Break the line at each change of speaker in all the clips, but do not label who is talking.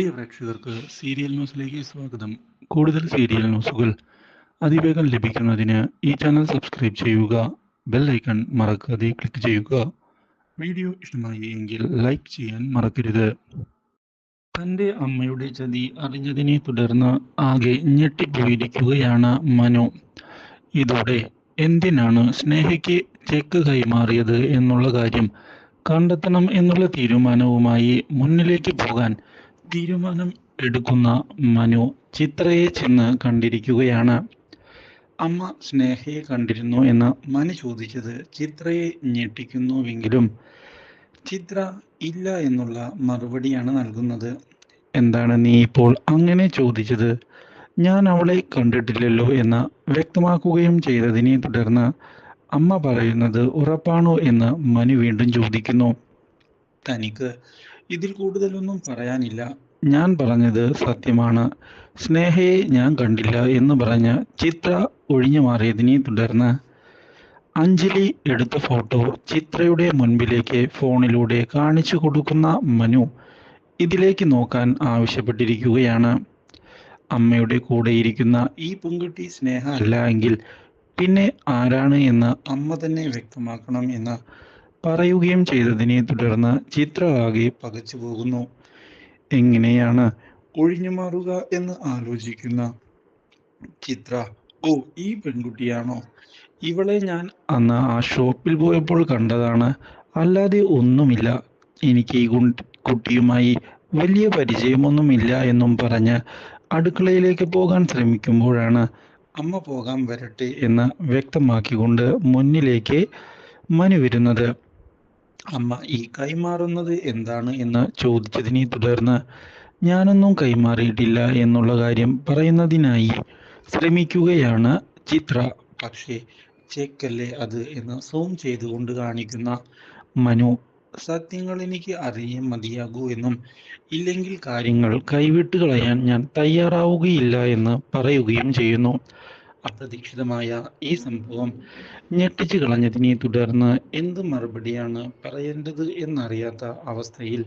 പ്രിയ പ്രേക്ഷകർക്ക് സീരിയൽ ന്യൂസിലേക്ക് സ്വാഗതം. കൂടുതൽ സീരിയൽ ന്യൂസുകൾ അതിവേഗം ലഭിക്കുന്നതിന് ഈ ചാനൽ സബ്സ്ക്രൈബ് ചെയ്യുക ബെൽ ഐക്കൺ മറക്കാതെ ക്ലിക്ക് ചെയ്യുക. വീഡിയോ ഇഷ്ടമായി എങ്കിൽ ലൈക്ക് ചെയ്യാൻ മറക്കരുത്. തന്റെ അമ്മയുടെ ചതി അറിഞ്ഞതിനെ തുടർന്ന് ആകെ ഞെട്ടിപ്പോയിരിക്കുകയാണ് മനു. ഇതോടെ എന്തിനാണ് സ്നേഹയ്ക്ക് ചെക്ക് കൈമാറിയത് എന്നുള്ള കാര്യം കണ്ടെത്തണം എന്നുള്ള തീരുമാനവുമായി മുന്നിലേക്ക് പോകാൻ തീരുമാനം എടുക്കുന്ന മനു ചിത്രയെ ചെന്ന് കണ്ടിരിക്കുകയാണ്. അമ്മ സ്നേഹയെ കണ്ടിരുന്നു എന്ന് മനു ചോദിച്ചത് ചിത്രയെ ഞെട്ടിക്കുന്നുവെങ്കിലും ചിത്ര ഇല്ല എന്നുള്ള മറുപടിയാണ് നൽകുന്നത്. എന്താണ് നീ ഇപ്പോൾ അങ്ങനെ ചോദിച്ചത്? ഞാൻ അവളെ കണ്ടിട്ടില്ലല്ലോ എന്ന് വ്യക്തമാക്കുകയും ചെയ്തതിനെ തുടർന്ന് അമ്മ പറയുന്നത് ഉറപ്പാണോ എന്ന് മനു വീണ്ടും ചോദിക്കുന്നു. തനിക്ക് ഇതിൽ കൂടുതലൊന്നും പറയാനില്ല. ഞാൻ പറഞ്ഞത് സത്യമാണ്. സ്നേഹയെ ഞാൻ കണ്ടില്ല എന്ന് പറഞ്ഞ് ചിത്ര ഒഴിഞ്ഞു മാറിയതിനെ തുടർന്ന് അഞ്ജലി എടുത്ത ഫോട്ടോ ചിത്രയുടെ മുൻപിലേക്ക് ഫോണിലൂടെ കാണിച്ചു കൊടുക്കുന്ന മനു ഇതിലേക്ക് നോക്കാൻ ആവശ്യപ്പെട്ടിരിക്കുകയാണ്. അമ്മയുടെ കൂടെ ഇരിക്കുന്ന ഈ പെൺകുട്ടി സ്നേഹ അല്ല എങ്കിൽ പിന്നെ ആരാണ് എന്ന് അമ്മ തന്നെ വ്യക്തമാക്കണം എന്ന് പറയുകയും ചെയ്തതിനെ തുടർന്ന് ചിത്ര ആകെ പകച്ചു പോകുന്നു. എങ്ങനെയാണ് ഒഴിഞ്ഞു മാറുക എന്ന് ആലോചിക്കുന്ന ചിത്ര ഓ ഈ പെൺകുട്ടിയാണോ? ഇവളെ ഞാൻ അന്ന് ആ ഷോപ്പിൽ പോയപ്പോൾ കണ്ടതാണ്. അല്ലാതെ ഒന്നുമില്ല. എനിക്ക് ഈ കുട്ടിയുമായി വലിയ പരിചയമൊന്നുമില്ല എന്നും പറഞ്ഞ് അടുക്കളയിലേക്ക് പോകാൻ ശ്രമിക്കുമ്പോഴാണ് അമ്മ പോകാൻ വരട്ടെ എന്ന് വ്യക്തമാക്കിക്കൊണ്ട് മുന്നിലേക്ക് മനു വരുന്നത് അമ്മ ഈ കൈമാറുന്നത് എന്താണ് എന്ന് ചോദിച്ചതിനെ തുടർന്ന് ഞാനൊന്നും കൈമാറിയിട്ടില്ല എന്നുള്ള കാര്യം പറയുന്നതിനായി ശ്രമിക്കുകയാണ് ചിത്ര. പക്ഷേ ചെക്കല്ലേ അത് എന്ന് സൂം ചെയ്തുകൊണ്ട് കാണിക്കുന്ന മനു സത്യങ്ങൾ എനിക്ക് അറിയാൻ മതിയാകൂ എന്നും ഇല്ലെങ്കിൽ കാര്യങ്ങൾ കൈവിട്ട് കളയാൻ ഞാൻ തയ്യാറാവുകയില്ല എന്ന് പറയുകയും ചെയ്യുന്നു. അപ്രതീക്ഷിതമായ ഈ സംഭവം ഞെട്ടിച്ചു കളഞ്ഞതിനെ തുടർന്ന് എന്ത് മറുപടിയാണ് പറയേണ്ടത് എന്നറിയാത്ത അവസ്ഥയിൽ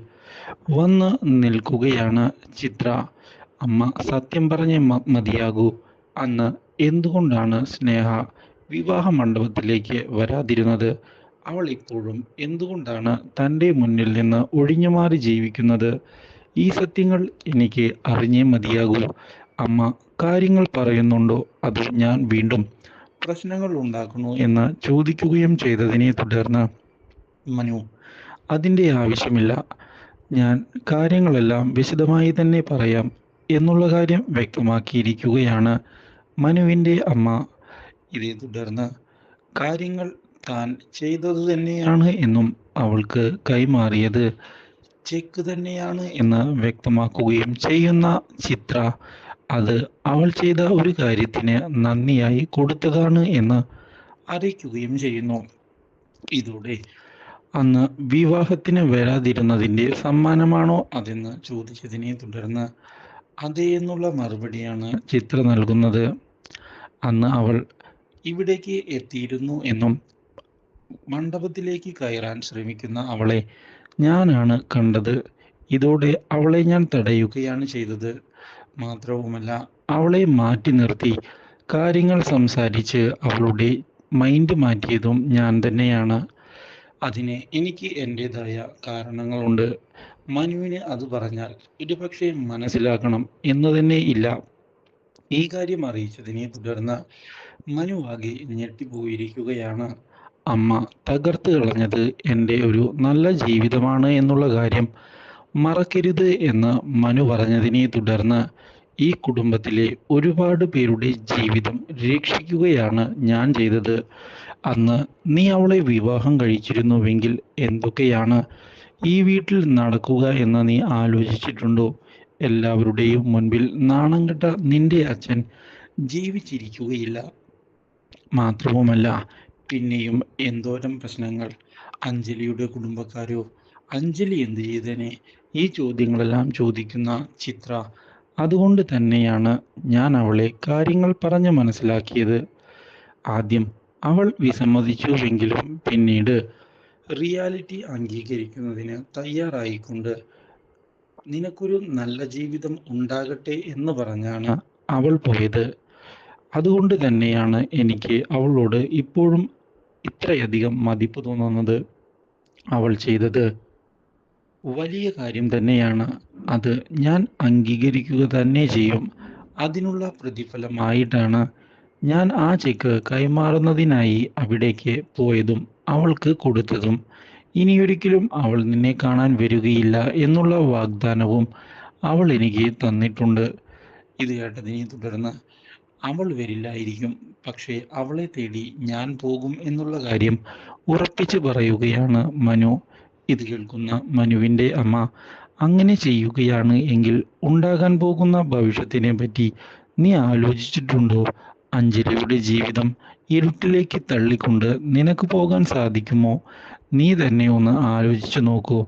വന്ന് നിൽക്കുകയാണ് ചിത്ര. അമ്മ സത്യം പറഞ്ഞേ മതിയാകൂ. അന്ന് എന്തുകൊണ്ടാണ് സ്നേഹ വിവാഹ മണ്ഡപത്തിലേക്ക് വരാതിരുന്നത്? അവൾ ഇപ്പോഴും എന്തുകൊണ്ടാണ് തന്റെ മുന്നിൽ നിന്ന് ഒഴിഞ്ഞു മാറി ജീവിക്കുന്നത്? ഈ സത്യങ്ങൾ എനിക്ക് അറിഞ്ഞേ മതിയാകൂ. അമ്മ കാര്യങ്ങൾ പറയുന്നുണ്ടോ? അത് ഞാൻ വീണ്ടും പ്രശ്നങ്ങൾ ഉണ്ടാക്കുന്നു എന്ന് ചോദിക്കുകയും ചെയ്തതിനെ തുടർന്ന് മനു അതിന്റെ ആവശ്യമില്ല. ഞാൻ കാര്യങ്ങളെല്ലാം വിശദമായി തന്നെ പറയാം എന്നുള്ള കാര്യം വ്യക്തമാക്കിയിരിക്കുകയാണ് മനുവിന്റെ അമ്മ. ഇതേ തുടർന്ന് കാര്യങ്ങൾ താൻ ചെയ്തത് തന്നെയാണ് എന്നും അവൾക്ക് കൈമാറിയത് ചെക്ക് തന്നെയാണ് എന്ന് വ്യക്തമാക്കുകയും ചെയ്യുന്ന ചിത്ര അത് അവൾ ചെയ്ത ഒരു കാര്യത്തിന് നന്ദിയായി കൊടുത്തതാണ് എന്ന് അറിയിക്കുകയും ചെയ്യുന്നു. ഇതോടെ അന്ന് വിവാഹത്തിന് വരാതിരുന്നതിന്റെ സമ്മാനമാണോ അതെന്ന് ചോദിച്ചതിനെ തുടർന്ന് അതെ എന്നുള്ള മറുപടിയാണ് ചിത്ര നൽകുന്നത്. അന്ന് അവൾ ഇവിടേക്ക് എത്തിയിരുന്നു എന്നും മണ്ഡപത്തിലേക്ക് കയറാൻ ശ്രമിക്കുന്ന അവളെ ഞാനാണ് കണ്ടത്. ഇതോടെ അവളെ ഞാൻ തടയുകയാണ് ചെയ്തത്. മാത്രവുമല്ല അവളെ മാറ്റി നിർത്തി. കാര്യങ്ങൾ സംസാരിച്ച് അവളുടെ മൈൻഡ് മാറ്റിയതും ഞാൻ തന്നെയാണ്. അതിന് എനിക്ക് എന്റെതായ കാരണങ്ങളുണ്ട്. മനുവിന് അത് പറഞ്ഞാൽ ഒരുപക്ഷെ മനസ്സിലാക്കണം എന്ന് തന്നെ ഇല്ല. ഈ കാര്യം അറിയിച്ചതിനെ തുടർന്ന് മനു ആകെ ഞെട്ടിപ്പോയിരിക്കുകയാണ്. അമ്മ തകർത്ത് കളഞ്ഞത് എന്റെ ഒരു നല്ല ജീവിതമാണ് എന്നുള്ള കാര്യം മറക്കരുത് എന്ന് മനു പറഞ്ഞതിനെ തുടർന്ന് ഈ കുടുംബത്തിലെ ഒരുപാട് പേരുടെ ജീവിതം രക്ഷിക്കുകയാണ് ഞാൻ ചെയ്തത്. അന്ന് നീ അവളെ വിവാഹം കഴിച്ചിരുന്നുവെങ്കിൽ എന്തൊക്കെയാണ് ഈ വീട്ടിൽ നടക്കുക എന്ന് നീ ആലോചിച്ചിട്ടുണ്ടോ? എല്ലാവരുടെയും മുൻപിൽ നാണം കെട്ട നിന്റെ അച്ഛൻ ജീവിച്ചിരിക്കുകയില്ല. മാത്രവുമല്ല പിന്നെയും എന്തോരം പ്രശ്നങ്ങൾ. അഞ്ജലിയുടെ കുടുംബക്കാരോ അഞ്ജലി എന്ത് ചെയ്തേനെ? ഈ ചോദ്യങ്ങളെല്ലാം ചോദിക്കുന്ന ചിത്ര അതുകൊണ്ട് തന്നെയാണ് ഞാൻ അവളെ കാര്യങ്ങൾ പറഞ്ഞു മനസ്സിലാക്കിയത്. ആദ്യം അവൾ വിസമ്മതിച്ചുവെങ്കിലും പിന്നീട് റിയാലിറ്റി അംഗീകരിക്കുന്നതിന് തയ്യാറായിക്കൊണ്ട് നിനക്കൊരു നല്ല ജീവിതം ഉണ്ടാകട്ടെ എന്ന് പറഞ്ഞാണ് അവൾ പോയത്. അതുകൊണ്ട് തന്നെയാണ് എനിക്ക് അവളോട് ഇപ്പോഴും ഇത്രയധികം മതിപ്പ് തോന്നുന്നത്. അവൾ ചെയ്തത് വലിയ കാര്യം തന്നെയാണ്. അത് ഞാൻ അംഗീകരിക്കുക തന്നെ ചെയ്യും. അതിനുള്ള പ്രതിഫലമായിട്ടാണ് ഞാൻ ആ ചെക്ക് കൈമാറുന്നതിനായി അവിടേക്ക് പോയതും അവൾക്ക് കൊടുത്തതും. ഇനിയൊരിക്കലും അവൾ നിന്നെ കാണാൻ വരികയില്ല എന്നുള്ള വാഗ്ദാനവും അവൾ എനിക്ക് തന്നിട്ടുണ്ട്. ഇത് കേട്ടതിനെ തുടർന്ന് അവൾ വരില്ലായിരിക്കും. പക്ഷേ അവളെ തേടി ഞാൻ പോകും എന്നുള്ള കാര്യം ഉറപ്പിച്ചു പറയുകയാണ് മനു. ഇത് കേൾക്കുന്ന മനുവിന്റെ അമ്മ. അങ്ങനെ ചെയ്യുകയാണ് എങ്കിൽ ഉണ്ടാകാൻ പോകുന്ന ഭവിഷ്യത്തിനെ പറ്റി നീ ആലോചിച്ചിട്ടുണ്ടോ? അഞ്ജലിയുടെ ജീവിതം ഇരുട്ടിലേക്ക് തള്ളിക്കൊണ്ട് നിനക്ക് പോകാൻ സാധിക്കുമോ? നീ തന്നെ ഒന്ന് ആലോചിച്ചു നോക്കൂ.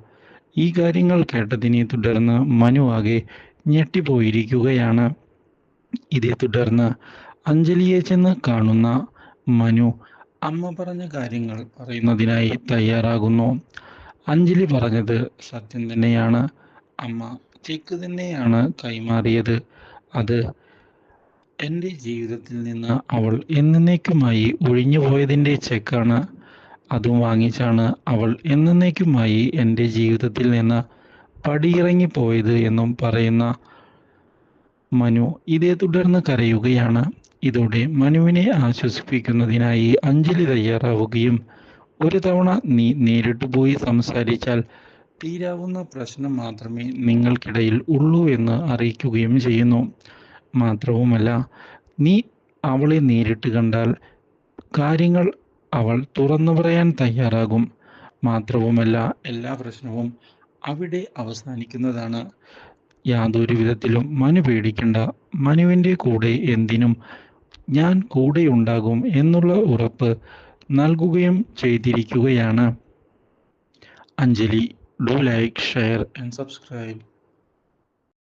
ഈ കാര്യങ്ങൾ കേട്ടതിനെ തുടർന്ന് മനു ആകെ ഞെട്ടിപ്പോയിരിക്കുകയാണ്. ഇതേ തുടർന്ന് അഞ്ജലിയെ ചെന്ന് കാണുന്ന മനു അമ്മ പറഞ്ഞ കാര്യങ്ങൾ പറയുന്നതിനായി തയ്യാറാകുന്നു. അഞ്ജലി പറഞ്ഞത് സത്യം തന്നെയാണ്. അമ്മ ചേക്ക് തന്നെയാണ് കൈമാറിയത്. അത് എന്റെ ജീവിതത്തിൽ നിന്ന് അവൾ എന്നേക്കുമായി ഒഴിഞ്ഞു പോയതിന്റെ ചെക്കാണ് അതും വാങ്ങിച്ചാണ് അവൾ എന്നേക്കുമായി എന്റെ ജീവിതത്തിൽ നിന്ന് പടിയിറങ്ങി പോയത് എന്നും പറയുന്ന മനു ഇതേ തുടർന്ന് കരയുകയാണ്. ഇതോടെ മനുവിനെ ആശ്വസിപ്പിക്കുന്നതിനായി അഞ്ജലി തയ്യാറാവുകയും ഒരു തവണ നീ നേരിട്ട് പോയി സംസാരിച്ചാൽ തീരാവുന്ന പ്രശ്നം മാത്രമേ നിങ്ങൾക്കിടയിൽ ഉള്ളൂ എന്ന് അറിയിക്കുകയും ചെയ്യുന്നു. മാത്രവുമല്ല നീ അവളെ നേരിട്ട് കണ്ടാൽ കാര്യങ്ങൾ അവൾ തുറന്നു പറയാൻ തയ്യാറാകും. മാത്രവുമല്ല എല്ലാ പ്രശ്നവും അവിടെ അവസാനിക്കുന്നതാണ്. യാതൊരു വിധത്തിലും മനു പേടിക്കണ്ട. മനുവിന്റെ കൂടെ എന്തിനും ഞാൻ കൂടെ ഉണ്ടാകും എന്നുള്ള ഉറപ്പ് നൽകുകയും ചെയ്തിരിക്കുകയാണ്. Anjali do like share and subscribe.